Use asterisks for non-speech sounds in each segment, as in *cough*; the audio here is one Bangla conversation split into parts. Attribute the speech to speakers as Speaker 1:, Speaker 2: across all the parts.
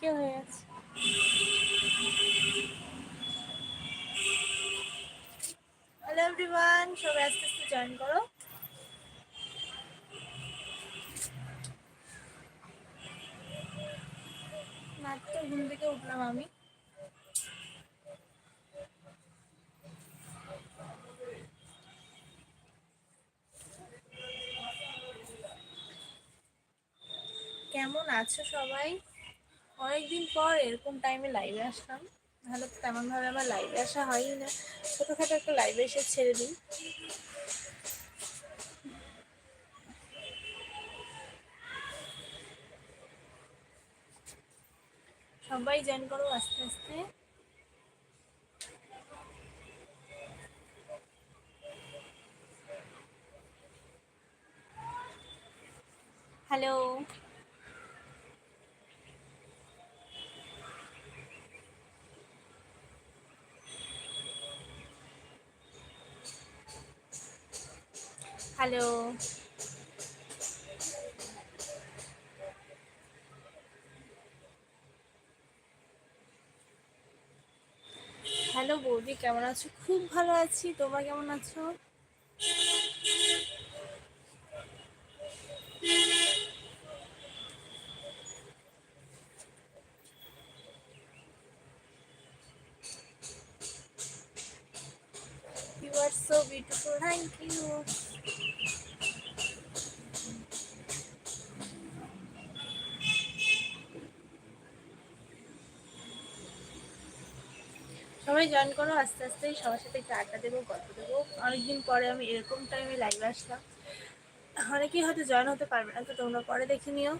Speaker 1: বিকেল হয়ে গেছে হ্যালো এভরিওয়ান সবাই আস্তে আস্তে জয়েন করো। মাত্র ঘুম থেকে উঠলাম আমি। কেমন আছো সবাই? অনেকদিন পর এরকম টাইমে লাইভে আসলাম। নাহলে তো তেমনভাবে আমার লাইভে আসা হয়ই না। ছোটোখাটো একটা লাইভে এসে ছেড়ে দিই। সবাই জয়েন করো আস্তে আস্তে। হ্যালো হ্যালো হ্যালো বৌদি কেমন আছো খুব ভালো আছি তোমরা কেমন আছো You are so beautiful. Thank you. সবাই জয়েন করো, আস্তে আস্তে সবার সাথে একটু আড্ডা দেবো, গল্প দেবো। অনেকদিন পরে আমি এরকম টাইমে লাইভে আসলাম। অনেকেই হয়তো জয়েন হতে পারবে না, তো তোমরা পরে দেখে নিও।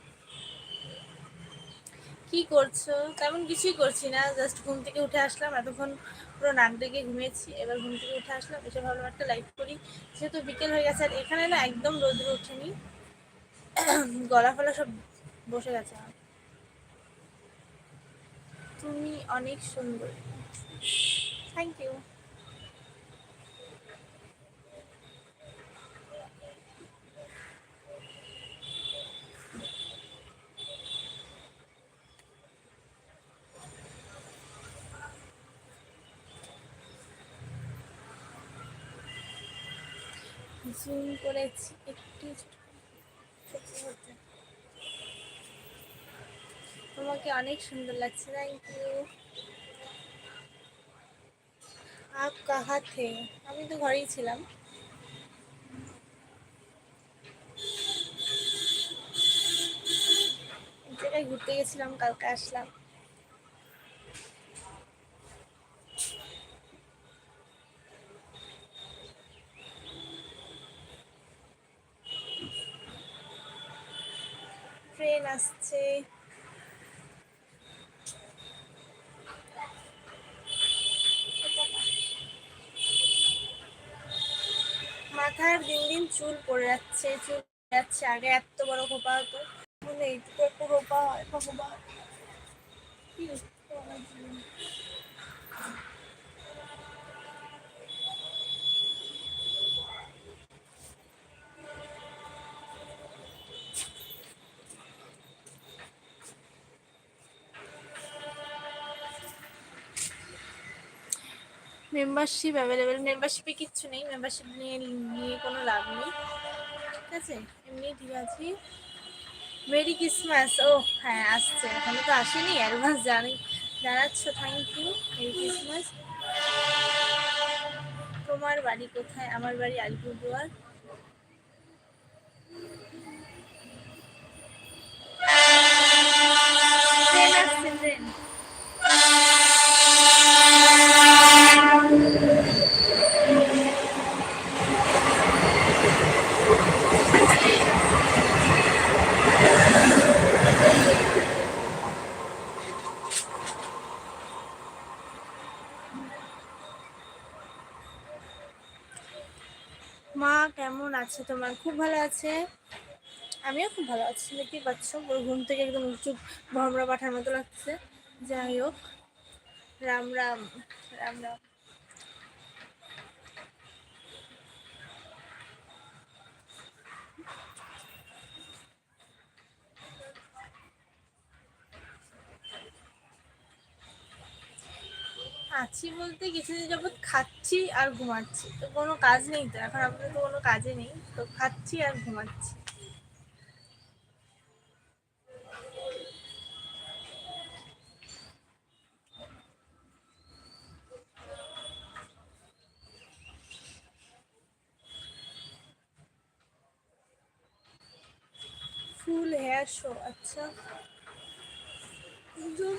Speaker 1: কি করছ? তেমন কিছুই করছি না জাস্ট ঘুম থেকে উঠে আসলাম, এতক্ষণ পুরো নাক ডেকে ঘুমিয়েছি। এবার ঘুম থেকে উঠে আসলাম, এসে ভালো একটা লাইভ করি। যেহেতু বিকেল হয়ে গেছে আর এখানে না একদম রোদ্র উঠেনি। *clears throat* গলা ফলা সব বসে গেছে। তুমি অনেক সুন্দর। থ্যাংক ইউ জুম করেছি, একটু তোমাকে অনেক সুন্দর লাগছে থ্যাংক ইউ আপ কাহা থে? আমি তো ঘরেই ছিলাম। এক জায়গায় ঘুরতে গেছিলাম, কালকে আসলাম। ট্রেন আসছে। মাথার দিন দিন চুল পড়ে যাচ্ছে, চুল যাচ্ছে। আগে এত বড় খোপা হতো, এখন এইটুকু একটু খোপা হয়, খোপা। কি মেম্বারশিপ অ্যাভেলেবেল মেম্বারশিপে কিচ্ছু নেই। মেম্বারশিপ নিয়ে নিয়ে কোনো লাভ নেই। ঠিক আছে? এমনি ঠিক আছে। মেরি ক্রিসমাস ও হ্যাঁ আসছে। এখনও তো আসেনি অ্যাডভান্স জানি। জানাচ্ছ থ্যাংক ইউ মেরি ক্রিসমাস তোমার বাড়ি কোথায়? আমার বাড়ি আলিপুরদুয়ার ট্রেন আসছে ট্রেন মা কেমন আছে তোমার খুব ভালো আছে। আমিও খুব ভালো আছি, দেখতেই পাচ্ছ। পুরো ঘুম থেকে একদম উঁচু ভমরা পাঠার মতো লাগছে। যাই হোক, রাম রাম রাম রাম। আছি বলতে কিছুদিন যাবৎ খাচ্ছি আর ঘুমাচ্ছি। তো কোনো কাজ নেই তো, এখন আপাতত কোনো কাজে নেই। তো খাচ্ছি আর ঘুমাচ্ছি। ফুল হেয়ার শো আচ্ছা।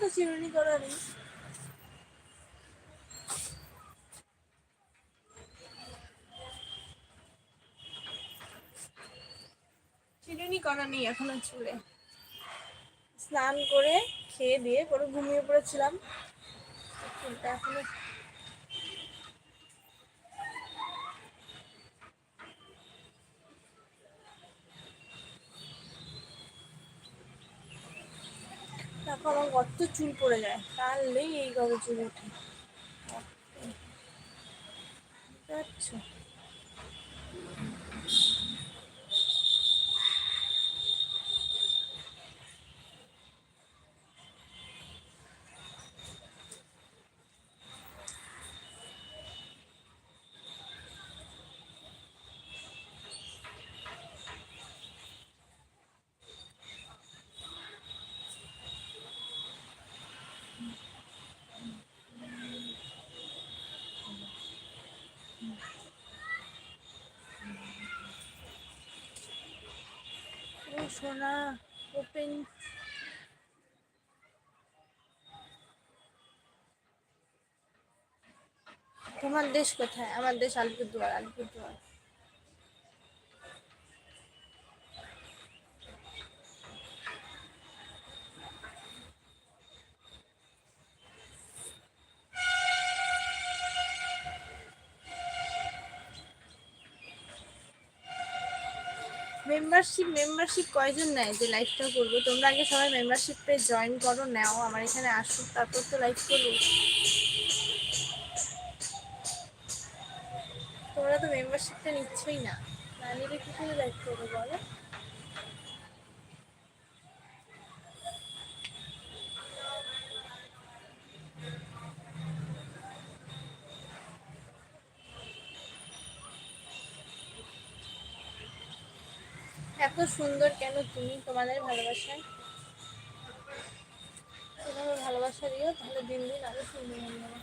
Speaker 1: তো চিরুনি করা নেই চিরুনি করা নেই এখনও চুলে। স্নান করে খেয়ে দিয়ে পরে ঘুমিয়ে পড়েছিলাম। চুলটা এখনও দেখো, আমার কত চুল পড়ে যায়। টানলেই এই গবে চুল ওঠে। বুঝতে সোনা ওপেন তোমার দেশ কোথায়? আমার দেশ আলিপুরদুয়ার আলিপুরদুয়ার। মেম্বারশিপ মেম্বারশিপ কয়জন নেয় যে লাইভটা করব? তোমরা আগে সবাই মেম্বারশিপে জয়েন করো, নাও, আমার এখানে আসো তারপর তো লাইভ করব। তোমরা তো মেম্বারশিপটা নিচ্ছই না। না নিলে কি করে লাইভ করব বলো? সুন্দর কেন তুমি তোমাদের ভালোবাসায় এভাবে ভালোবাসা দিও তাহলে দিন দিন আরও সুন্দর হয়ে যাবে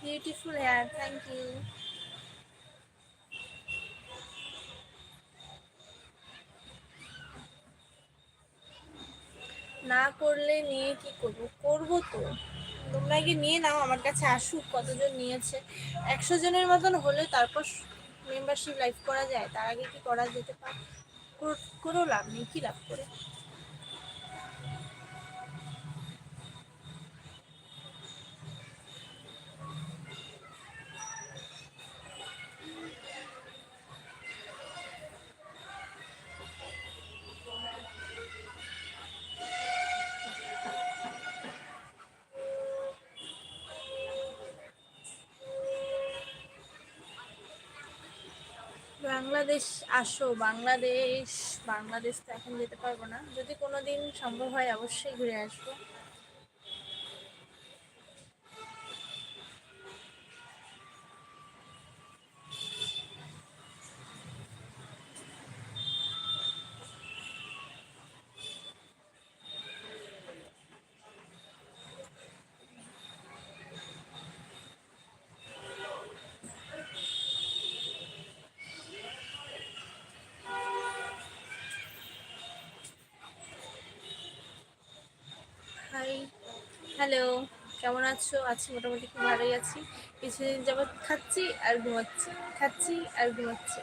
Speaker 1: Beautiful hair, thank you. না করলে নিয়ে কি করব? করব তো। তোমরা কি নিয়ে নাও, আমার কাছে আসুক কতজন নিয়েছে। একশো জনের মতন হলে তারপর মেম্বারশিপ লাইভ করা যায়। তার আগে কি করা যেতে পারে? করেও লাভ নেই, কি লাভ করে? বাংলাদেশ, আসো, বাংলাদেশ বাংলাদেশ তো এখন যেতে পারব না। যদি কোনো দিন সম্ভব হয়, অবশ্যই ঘুরে আসব। হ্যালো, কেমন আছো? আছি মোটামুটি খুব ভালোই আছি। কিছুদিন যাবৎ খাচ্ছি আর ঘুমাচ্ছি। খাচ্ছি আর ঘুমাচ্ছি।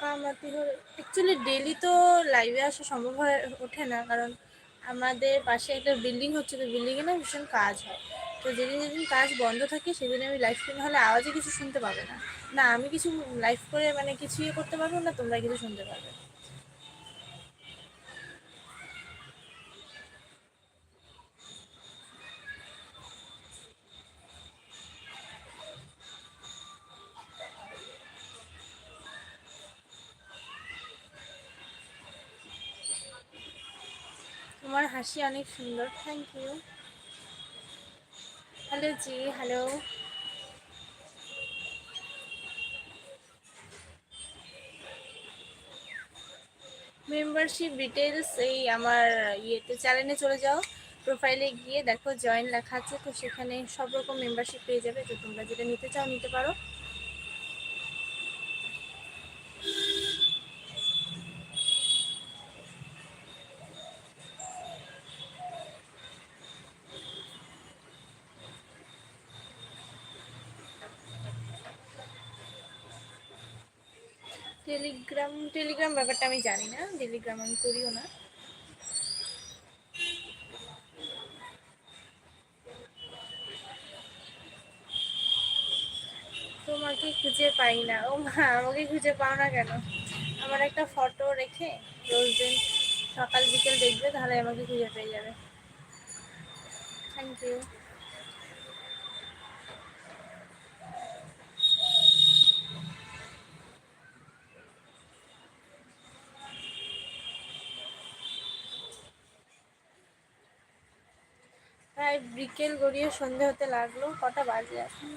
Speaker 1: কামাতি অ্যাকচুয়ালি ডেলি তো লাইভে আসা সম্ভব হয়ে ওঠে না, কারণ আমাদের পাশে একটা বিল্ডিং হচ্ছে, তো বিল্ডিংয়ে না ভীষণ কাজ হয়। তো যেদিন যেদিন কাজ বন্ধ থাকে, সেদিন আমি লাইভ স্ট্রিম হলে আওয়াজে কিছু শুনতে পাবে না। না, আমি কিছু লাইভ করে মানে কিছু ইয়ে করতে পারব না, তোমরা কিছু শুনতে পারবে। তোমার হাসি অনেক সুন্দর। Thank you hello ji, hello. Membership details এই আমার ইয়েতে চ্যানেলে চলে যাও প্রোফাইলে গিয়ে দেখো জয়েন লেখা আছে, তো সেখানে সব রকম মেম্বারশিপ পেয়ে যাবে, তো তোমরা যেটা নিতে চাও নিতে পারো। টেলিগ্রাম টেলিগ্রাম ব্যাপারটা আমি জানি না, টেলিগ্রাম আমি করিও না। তোমাকে খুঁজে পাই না। ও মা, আমাকে খুঁজে পাও না কেন? আমার একটা ফটো রেখে রোজ দিন সকাল বিকেল দেখবে, তাহলে আমাকে খুঁজে পেয়ে যাবে। থ্যাংক ইউ প্রায় বিকেল গড়িয়ে সন্ধে হতে লাগল, কটা বাজে এখন?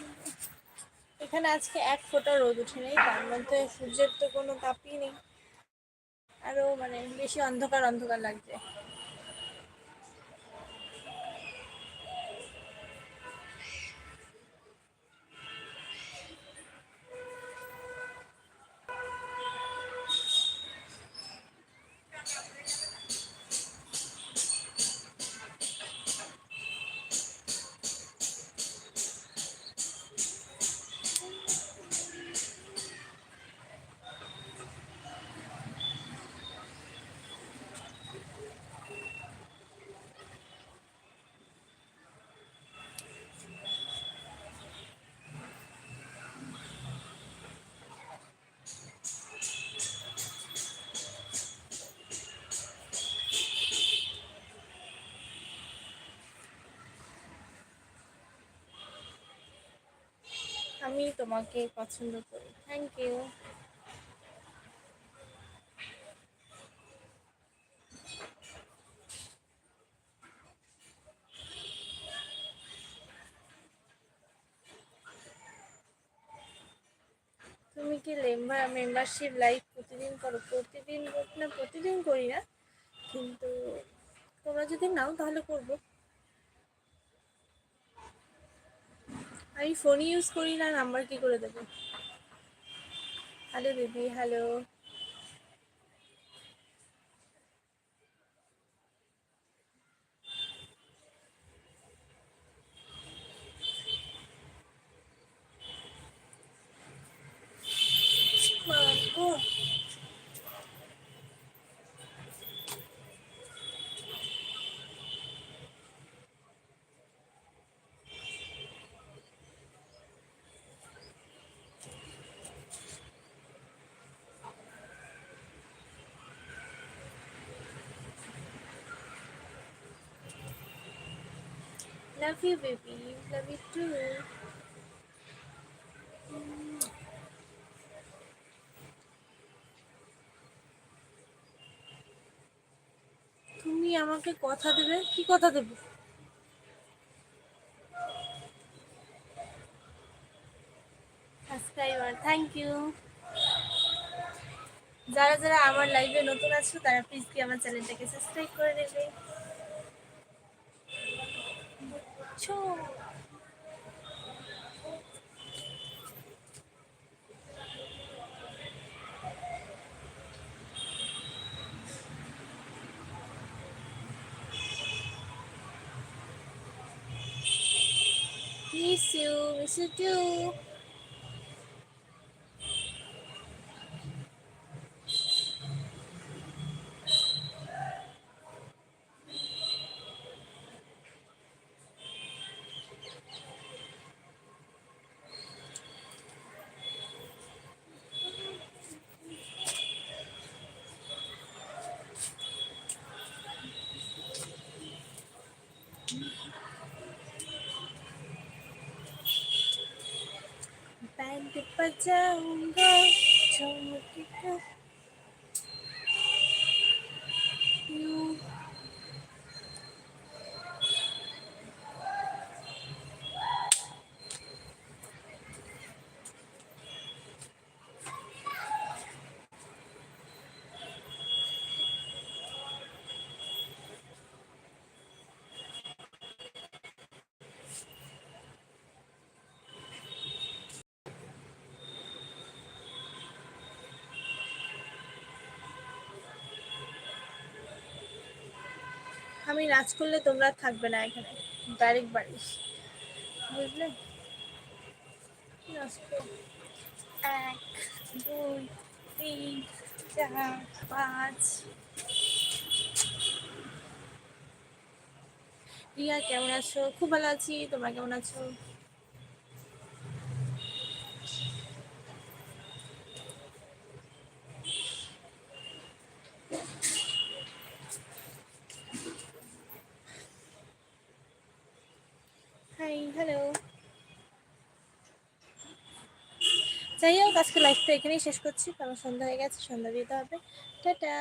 Speaker 1: এখানে আজকে এক ফোঁটা রোদ উঠে নেই তার মধ্যে সূর্যের তো কোনো তাপই নেই। আরও মানে বেশি অন্ধকার অন্ধকার লাগছে। আমি তোমাকে পছন্দ করি। থ্যাংক ইউ তুমি কি লেম্বার মেম্বারশিপ লাইভ প্রতিদিন করো? প্রতিদিন না, প্রতিদিন করি না। কিন্তু তোমরা যদি নাও তাহলে করব। আমি ফোন ইউজ করি না নাম্বার কি করে দেবো? হ্যালো দিদি hello Love you, baby. Love you too. তুমি আমাকে কথা দেবে কি কথা দেবে থ্যাংক ইউ যারা যারা আমার লাইভে নতুন আছো তারা প্লিজ কি আমার চ্যানেলটাকে সাবস্ক্রাইব করে দেবে ছো Miss you, miss you too. Band बजाऊंगा चमकेगा আমি নাচ করলে তোমরা থাকবে না এখানে। ডাইরেক্ট বাড়ি বুঝলে। এক, দুই, তিন, চার, পাঁচ। রিয়া, কেমন আছো? খুব ভালো আছি। তোমরা কেমন আছো? হাই হ্যালো যাই হোক, আজকে লাইফটা এখানেই শেষ করছি। কারণ সন্ধ্যা হয়ে গেছে, সন্ধ্যা দিতে হবে। টাটা।